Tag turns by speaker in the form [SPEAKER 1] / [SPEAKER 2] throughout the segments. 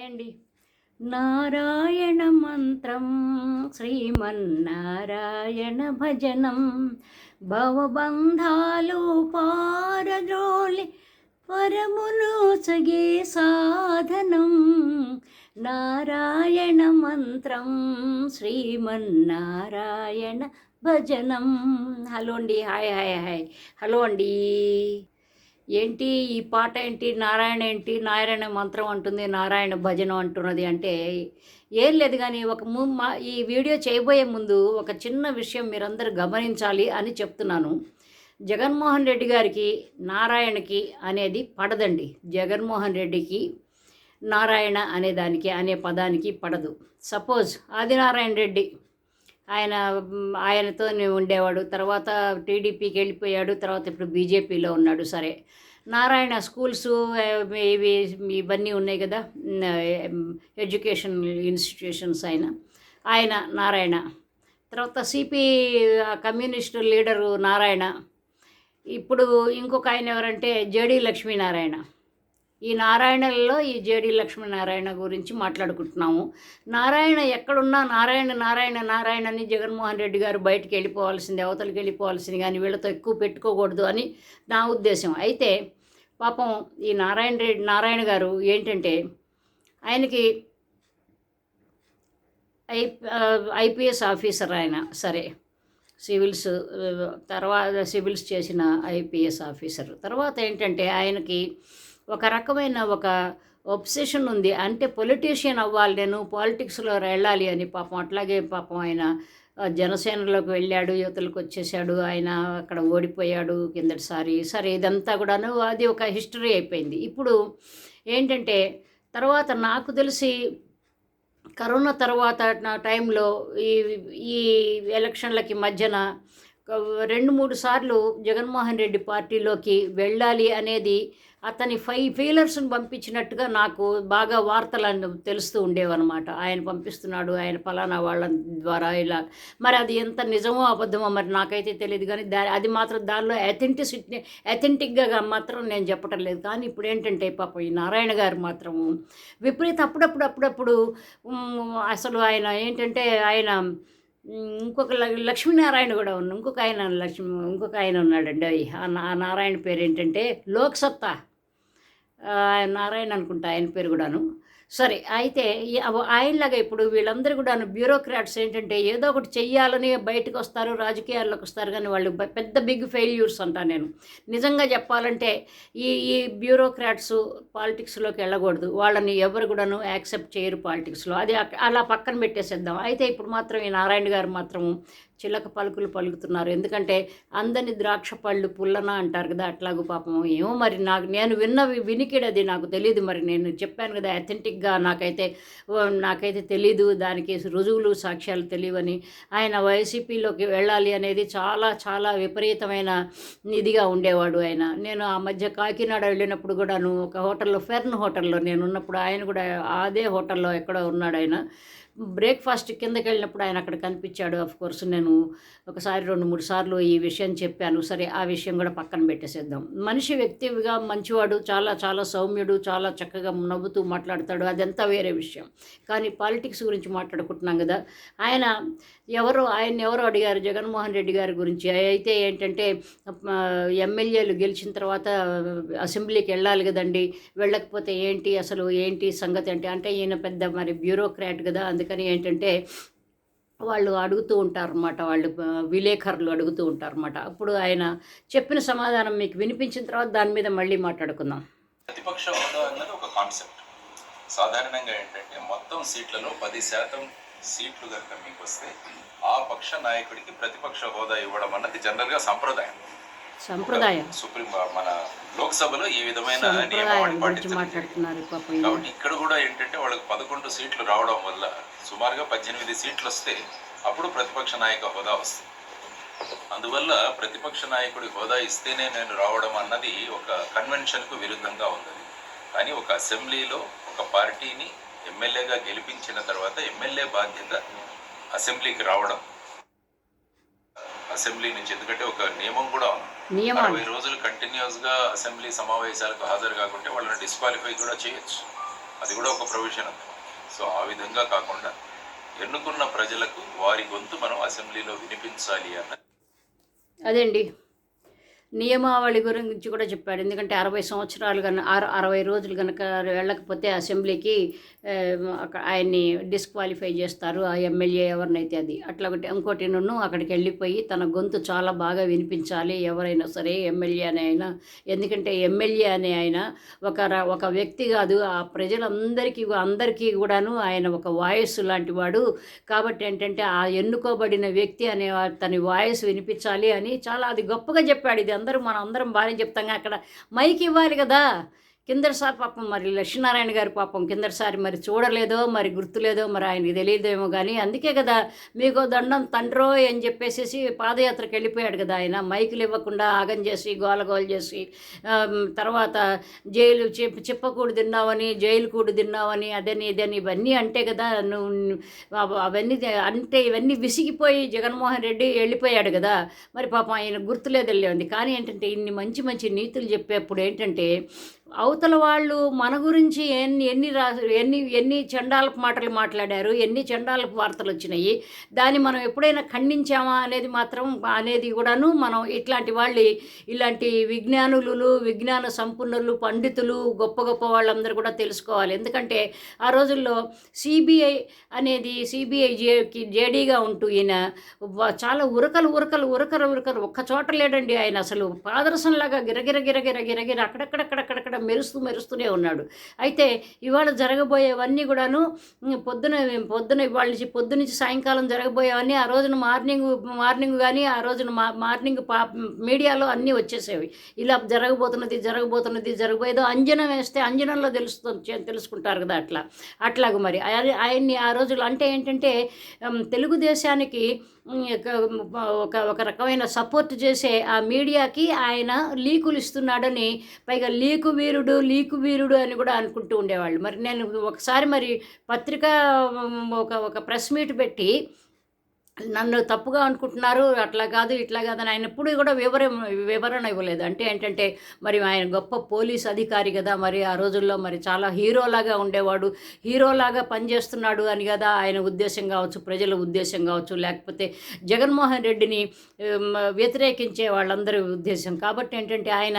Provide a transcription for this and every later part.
[SPEAKER 1] Hi Narayana మంత్రం శ్రీమన్నారాయణ భజనం భవబంధాలు పారద్రోలి పరమును సగే సాధనం. నారాయణ మంత్రం శ్రీమన్నారాయణ భజనం. హలో అండి హాయ్ హాయ్ హాయ్. హలో అండి. ఏంటి ఈ పాట ఏంటి? నారాయణ ఏంటి? నారాయణ మంత్రం అంటుంది నారాయణ భజన అంటున్నది అంటే ఏం లేదు కానీ ఒక ము మా ఈ వీడియో చేయబోయే ముందు ఒక చిన్న విషయం మీరందరూ గమనించాలి అని చెప్తున్నాను. జగన్మోహన్ రెడ్డి గారికి నారాయణకి అనేది పడదండి. జగన్మోహన్ రెడ్డికి నారాయణ అనే దానికి అనే పదానికి పడదు. సపోజ్ ఆదినారాయణ రెడ్డి ఆయన ఆయనతో ఉండేవాడు. తర్వాత టీడీపీకి వెళ్ళిపోయాడు. తర్వాత ఇప్పుడు బీజేపీలో ఉన్నాడు. సరే. నారాయణ స్కూల్స్ ఇవి ఇవన్నీ ఉన్నాయి కదా. ఎడ్యుకేషన్ ఇన్స్టిట్యూషన్స్ ఆయన. ఆయన నారాయణ. తర్వాత సిపి కమ్యూనిస్టు లీడరు నారాయణ. ఇప్పుడు ఇంకొక ఆయన ఎవరంటే జేడి లక్ష్మీనారాయణ. ఈ నారాయణలలో ఈ జేడి లక్ష్మీనారాయణ గురించి మాట్లాడుకుంటున్నాము. నారాయణ ఎక్కడున్నా నారాయణ నారాయణ నారాయణ అని జగన్మోహన్ రెడ్డి గారు బయటికి వెళ్ళిపోవాల్సింది అవతలకి వెళ్ళిపోవాల్సింది కానీ వీళ్ళతో ఎక్కువ పెట్టుకోకూడదు అని నా ఉద్దేశం. అయితే పాపం ఈ నారాయణ రెడ్డి నారాయణ గారు ఏంటంటే ఆయనకి ఐ ఐపీఎస్ ఆఫీసర్ ఆయన. సరే. సివిల్స్ తర్వాత సివిల్స్ చేసిన ఐపీఎస్ ఆఫీసర్. తర్వాత ఏంటంటే ఆయనకి ఒక రకమైన ఒక ఒబ్సెషన్ ఉంది. అంటే పొలిటీషియన్ అవ్వాలి నేను పాలిటిక్స్లో వెళ్ళాలి అని పాపం. అట్లాగే పాపం ఆయన జనసేనలోకి వెళ్ళాడు యువతలకు వచ్చేసాడు ఆయన అక్కడ ఓడిపోయాడు కిందటిసారి సరే ఇదంతా కూడాను అది ఒక హిస్టరీ అయిపోయింది. ఇప్పుడు ఏంటంటే తర్వాత నాకు తెలిసి కరోనా తర్వాత నా టైంలో ఈ ఈ ఎలక్షన్లకి మధ్యన రెండు మూడు సార్లు జగన్మోహన్ రెడ్డి పార్టీలోకి వెళ్ళాలి అనేది అతని ఫైవ్ ఫీలర్స్ని పంపించినట్టుగా నాకు బాగా వార్తలు తెలుస్తూ ఉండేవన్నమాట. ఆయన పంపిస్తున్నాడు ఆయన ఫలానా వాళ్ళ ద్వారా ఇలా. మరి అది ఎంత నిజమో అబద్ధమో మరి నాకైతే తెలియదు కానీ దా అది మాత్రం దానిలో అథెంటిసిటీ అథెంటిక్గా మాత్రం నేను చెప్పటం లేదు. కానీ ఇప్పుడు ఏంటంటే పాప ఈ నారాయణ గారు మాత్రము విపరీత అప్పుడప్పుడు అప్పుడప్పుడు అసలు ఆయన ఏంటంటే ఆయన ఇంకొక ల- లక్ష్మీనారాయణ కూడా ఉన్న ఇంకొక ఆయన లక్ష్మి ఇంకొక ఆయన ఉన్నాడండి. ఆ నా- నారాయణ పేరు ఏంటంటే లోక్సత్తా నారాయణ అనుకుంటా ఆయన పేరు కూడాను. సరే అయితే ఆయనలాగా ఇప్పుడు వీళ్ళందరూ కూడాను బ్యూరోక్రాట్స్ ఏంటంటే ఏదో ఒకటి చెయ్యాలని బయటకు వస్తారు రాజకీయాల్లోకి వస్తారు కానీ వాళ్ళు పెద్ద బిగ్ ఫెయిల్యూర్స్ అంటా నేను. నిజంగా చెప్పాలంటే ఈ ఈ బ్యూరోక్రాట్స్ పాలిటిక్స్లోకి వెళ్ళకూడదు. వాళ్ళని ఎవరు కూడాను యాక్సెప్ట్ చేయరు పాలిటిక్స్లో. అది అలా పక్కన పెట్టేసేద్దాం. అయితే ఇప్పుడు మాత్రం ఈ నారాయణ గారు మాత్రం చిలక పలుకులు పలుకుతున్నారు. ఎందుకంటే అందని ద్రాక్ష పళ్ళు పుల్లన అంటారు కదా అట్లాగూ పాపం. ఏమో మరి నాకు నేను విన్నవి వినికిడది నాకు తెలియదు మరి. నేను చెప్పాను కదా అథెంటిక్ అథెంటిక్గా నాకైతే నాకైతే తెలీదు దానికి రుజువులు సాక్ష్యాలు తెలియవని. ఆయన వైసీపీలోకి వెళ్ళాలి అనేది చాలా చాలా విపరీతమైన ఇదిగా ఉండేవాడు ఆయన. నేను ఆ మధ్య కాకినాడ వెళ్ళినప్పుడు కూడాను ఒక హోటల్లో ఫెర్న్ హోటల్లో నేను ఉన్నప్పుడు ఆయన కూడా అదే హోటల్లో ఎక్కడో ఉన్నాడు ఆయన. బ్రేక్ఫాస్ట్ కిందకి వెళ్ళినప్పుడు ఆయన అక్కడ కనిపించాడు. అఫ్ కోర్స్ నేను ఒకసారి రెండు మూడు సార్లు ఈ విషయం చెప్పాను. సరే ఆ విషయం కూడా పక్కన పెట్టేసేద్దాం. మనిషి వ్యక్తిగా మంచివాడు చాలా చాలా సౌమ్యుడు చాలా చక్కగా నవ్వుతూ మాట్లాడతాడు. అదంతా వేరే విషయం. కానీ పాలిటిక్స్ గురించి మాట్లాడుకుంటున్నాం కదా. ఆయన ఎవరు ఆయన ఎవరు అడిగారు? జగన్మోహన్ రెడ్డి గారి గురించి. అయితే ఏంటంటే ఎమ్మెల్యేలు గెలిచిన తర్వాత అసెంబ్లీకి వెళ్ళాలి కదండి. వెళ్ళకపోతే ఏంటి అసలు? ఏంటి సంగతి అంటే అంటే ఈయన పెద్ద మరి బ్యూరోక్రాట్ కదా. అందుకని ఏంటంటే వాళ్ళు అడుగుతూ ఉంటారన్నమాట. వాళ్ళు విలేకరులు అడుగుతూ ఉంటారన్నమాట. అప్పుడు ఆయన చెప్పిన సమాధానం మీకు వినిపించిన తర్వాత దాని మీద మళ్ళీ మాట్లాడుకుందాం.
[SPEAKER 2] ప్రతిపక్ష హోదా అన్నది ఒక కాన్సెప్ట్. సాధారణంగా ఏంటంటే మొత్తం సీట్లలో పది శాతం సీట్లు కనుక మీకు వస్తే ఆ పక్ష నాయకుడికి ప్రతిపక్ష హోదా ఇవ్వడం అన్నది జనరల్గా సంప్రదాయం.
[SPEAKER 1] సంప్రదాయం
[SPEAKER 2] సుప్రీం మన లోక్సభలో ఈ విధమైన నియమావళి. కాబట్టి ఇక్కడ కూడా ఏంటంటే వాళ్ళకి పదకొండు సీట్లు రావడం వల్ల సుమారుగా పద్దెనిమిది సీట్లు వస్తే అప్పుడు ప్రతిపక్ష నాయక హోదా వస్తుంది. అందువల్ల ప్రతిపక్ష నాయకుడి హోదా ఇస్తేనే నేను రావడం అన్నది ఒక కన్వెన్షన్కు విరుద్ధంగా ఉంది. కానీ ఒక అసెంబ్లీలో ఒక పార్టీని ఎమ్మెల్యేగా గెలిపించిన తర్వాత ఎమ్మెల్యే బాధ్యత అసెంబ్లీకి రావడం. అసెంబ్లీ నుంచి ఎందుకంటే ఒక నియమం కూడా ఉంది. అరవై రోజులు కంటిన్యూస్గా అసెంబ్లీ సమావేశాలకు హాజరు కాకుంటే వాళ్ళని డిస్క్వాలిఫై కూడా చేయొచ్చు. అది కూడా ఒక ప్రొవిజన్ ఉంది సో ఆ విధంగా కాకుండా ఎన్నుకున్న ప్రజలకు వారి గొంతు మనం అసెంబ్లీలో వినిపించాలి అన్న
[SPEAKER 1] అదండి. నియమావళి గురించి కూడా చెప్పాడు. ఎందుకంటే అరవై సంవత్సరాలు కనుక అర అరవై రోజులు కనుక వెళ్ళకపోతే అసెంబ్లీకి అక్కడ ఆయన్ని డిస్క్వాలిఫై చేస్తారు. ఆ ఎమ్మెల్యే ఎవరినైతే అది. అట్లా ఒకటి ఇంకోటి నన్ను అక్కడికి వెళ్ళిపోయి తన గొంతు చాలా బాగా వినిపించాలి. ఎవరైనా సరే ఎమ్మెల్యే అనే ఆయన ఎందుకంటే ఎమ్మెల్యే అనే ఆయన ఒక ఒక వ్యక్తి కాదు. ఆ ప్రజలందరికీ అందరికీ కూడాను ఆయన ఒక వాయిస్ లాంటి వాడు. కాబట్టి ఏంటంటే ఆ ఎన్నుకోబడిన వ్యక్తి అనే తన వాయిస్ వినిపించాలి అని చాలా అది గొప్పగా చెప్పాడు. ఇది అందరూ మనం అందరం బాగానే చెప్తాం అక్కడ మైక్ ఇవ్వాలి కదా. కిందటిసారి పాపం మరి లక్ష్మీనారాయణ గారి పాపం కిందటిసారి మరి చూడలేదో మరి గుర్తులేదో మరి ఆయనకి తెలియదేమో కానీ అందుకే కదా మీకు దండం తండ్రో అని చెప్పేసి పాదయాత్రకు వెళ్ళిపోయాడు కదా ఆయన. మైకులు ఇవ్వకుండా ఆగం చేసి గోలగోలు చేసి తర్వాత జైలు చిప్ చిప్పకూడు తిన్నావని జైలు కూడు తిన్నావని అదని ఇదని ఇవన్నీ అంటే కదా నువ్వు అవన్నీ అంటే ఇవన్నీ విసిగిపోయి జగన్మోహన్ రెడ్డి వెళ్ళిపోయాడు కదా. మరి పాపం ఆయన గుర్తులేదు వెళ్ళింది కానీ ఏంటంటే ఇన్ని మంచి మంచి నీతులు చెప్పేప్పుడు ఏంటంటే అవతల వాళ్ళు మన గురించి ఎన్ని ఎన్ని రా ఎన్ని ఎన్ని చండాలపు మాటలు మాట్లాడారు ఎన్ని చండాలపు వార్తలు వచ్చినాయి దాన్ని మనం ఎప్పుడైనా ఖండించామా అనేది మాత్రం అనేది కూడాను మనం ఇట్లాంటి వాళ్ళు ఇలాంటి విజ్ఞానులు విజ్ఞాన సంపన్నులు పండితులు గొప్ప గొప్ప వాళ్ళందరూ కూడా తెలుసుకోవాలి. ఎందుకంటే ఆ రోజుల్లో సిబిఐ అనేది సిబిఐ జేకి జేడీగా ఉంటూ ఈయన చాలా ఉరకలు ఉరకలు ఉరకలు ఉరకలు ఒక్క చోట లేడండి ఆయన అసలు. పాదరసంలాగా గిరగిర గిరగిర గిరగిర అక్కడ మెరుస్తూ మెరుస్తూనే ఉన్నాడు. అయితే ఇవాళ జరగబోయేవన్నీ కూడాను పొద్దున పొద్దున ఇవాళ నుంచి పొద్దు నుంచి సాయంకాలం జరగబోయేవన్నీ ఆ రోజున మార్నింగ్ మార్నింగ్ కానీ ఆ రోజున మా మార్నింగ్ పా మీడియాలో అన్నీ వచ్చేసేవి. ఇలా జరగబోతున్నది జరగబోతున్నది జరగబోయేదో అంజనం వేస్తే అంజనంలో తెలుస్తుంది తెలుసుకుంటారు కదా అట్లా. అట్లాగ మరి. ఆయన్ని ఆ రోజులు అంటే ఏంటంటే తెలుగుదేశానికి ఒక- ఒక ఒక రకమైన సపోర్ట్ చేసే ఆ మీడియాకి ఆయన లీకులు ఇస్తున్నాడని పైగా లీకు వీరుడు లీకు వీరుడు అని కూడా అనుకుంటూ ఉండేవాళ్ళు. మరి నేను ఒకసారి మరి పత్రిక ఒక ఒక ప్రెస్ మీట్ పెట్టి నన్ను తప్పుగా అనుకుంటున్నారు అట్లా కాదు ఇట్లా కాదు అని ఆయన ఎప్పుడు కూడా వివర వివరణ ఇవ్వలేదు. అంటే ఏంటంటే మరి ఆయన గొప్ప పోలీస్ అధికారి కదా మరి ఆ రోజుల్లో మరి చాలా హీరోలాగా ఉండేవాడు. హీరోలాగా పనిచేస్తున్నాడు అని కదా ఆయన ఉద్దేశం కావచ్చు ప్రజల ఉద్దేశం కావచ్చు లేకపోతే జగన్మోహన్ రెడ్డిని వ్యతిరేకించే వాళ్ళందరి ఉద్దేశం. కాబట్టి ఏంటంటే ఆయన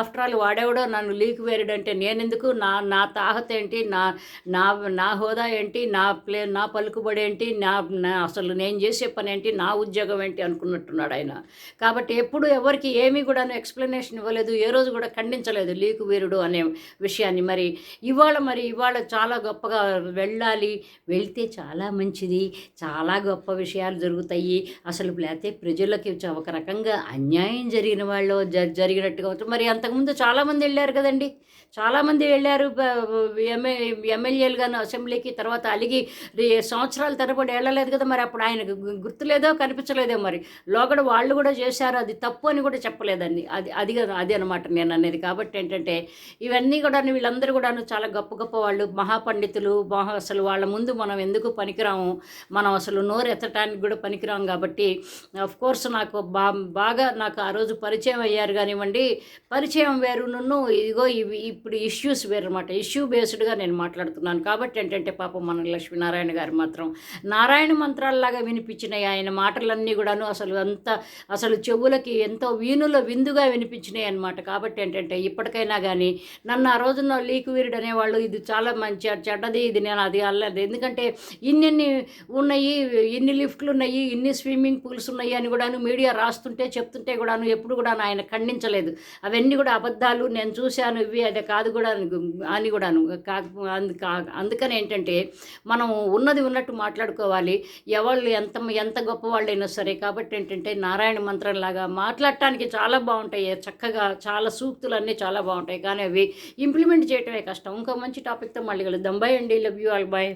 [SPEAKER 1] ఆఫ్టర్ ఆల్ వాడేవాడో నన్ను లీక్ వేయడంటే నేనెందుకు? నా నా తాహత ఏంటి? నా నా నా హోదా ఏంటి? నా ప్లే నా పలుకుబడి ఏంటి? నా నా అసలు నేను చేసి పని ఏంటి? నా ఉద్యోగం ఏంటి అనుకున్నట్టున్నాడు ఆయన. కాబట్టి ఎప్పుడు ఎవరికి ఏమీ కూడా ఎక్స్ప్లెనేషన్ ఇవ్వలేదు. ఏ రోజు కూడా ఖండించలేదు లీకు వీరుడు అనే విషయాన్ని. మరి ఇవాళ మరి ఇవాళ చాలా గొప్పగా వెళ్ళాలి. వెళ్తే చాలా మంచిది. చాలా గొప్ప విషయాలు జరుగుతాయి. అసలు లేకపోతే ప్రజలకి ఒక రకంగా అన్యాయం జరిగిన వాళ్ళు జరిగినట్టుగా అవుతుంది మరి అంతకుముందు చాలామంది వెళ్ళారు కదండి. చాలామంది వెళ్ళారు. ఎమ్మె ఎమ్మెల్యేలు కానీ అసెంబ్లీకి తర్వాత అలిగి సంవత్సరాల తరబడి వెళ్ళలేదు కదా. మరి అప్పుడు ఆయనకు గుర్తులేదో కనిపించలేదో మరి. లోగడ వాళ్ళు కూడా చేశారు అది తప్పు అని కూడా చెప్పలేదండి. అది అది కదా అది అనమాట నేను అనేది. కాబట్టి ఏంటంటే ఇవన్నీ కూడా వీళ్ళందరూ కూడాను చాలా గొప్ప గొప్ప వాళ్ళు. మహాపండితులు మహా అసలు వాళ్ళ ముందు మనం ఎందుకు పనికిరాము? మనం అసలు నోరు ఎత్తటానికి కూడా పనికిరాము కాబట్టి ఆఫ్ కోర్స్ నాకు బా బాగా నాకు ఆ రోజు పరిచయం అయ్యారు కానివ్వండి. పరిచయం వేరు నన్ను ఇదిగో ఇవి ఇప్పుడు ఇష్యూస్ వేరు అనమాట ఇష్యూ బేస్డ్గా నేను మాట్లాడుతున్నాను. కాబట్టి ఏంటంటే పాపం మన లక్ష్మీనారాయణ గారు మాత్రం నారాయణ మంత్రాల్లాగా వినిపించినాయి. ఆయన మాటలన్నీ కూడాను అసలు అంత అసలు చెవులకి ఎంతో వీణుల విందుగా వినిపించినాయి అనమాట కాబట్టి ఏంటంటే ఇప్పటికైనా కానీ నన్ను ఆ రోజున లీకు వీరుడు అనేవాళ్ళు ఇది చాలా మంచి చెడ్డది ఇది నేను అది అల్లది ఎందుకంటే ఇన్నిన్ని ఉన్నాయి ఇన్ని లిఫ్ట్లు ఉన్నాయి ఇన్ని స్విమ్మింగ్ పూల్స్ ఉన్నాయి అని కూడాను మీడియా రాస్తుంటే చెప్తుంటే కూడాను ఎప్పుడు కూడా ఆయన ఖండించలేదు. అవన్నీ కూడా అబద్ధాలు నేను చూశాను ఇవి అది కాదు కూడా అని- కూడాను. కాక అందు కా- అందుకని ఏంటంటే మనం ఉన్నది ఉన్నట్టు మాట్లాడుకోవాలి. ఎవళ్ళు ఎంత ఎంత గొప్ప వాళ్ళైనా సరే కాబట్టి ఏంటంటే నారాయణ మంత్రం లాగా మాట్లాడటానికి చాలా బాగుంటాయి. చక్కగా చాలా సూక్తులు అన్నీ చాలా బాగుంటాయి. కానీ అవి ఇంప్లిమెంట్ చేయటమే కష్టం. ఇంకో మంచి టాపిక్తో మళ్ళీ కలుద్దాం. బై అండి. Love you all bye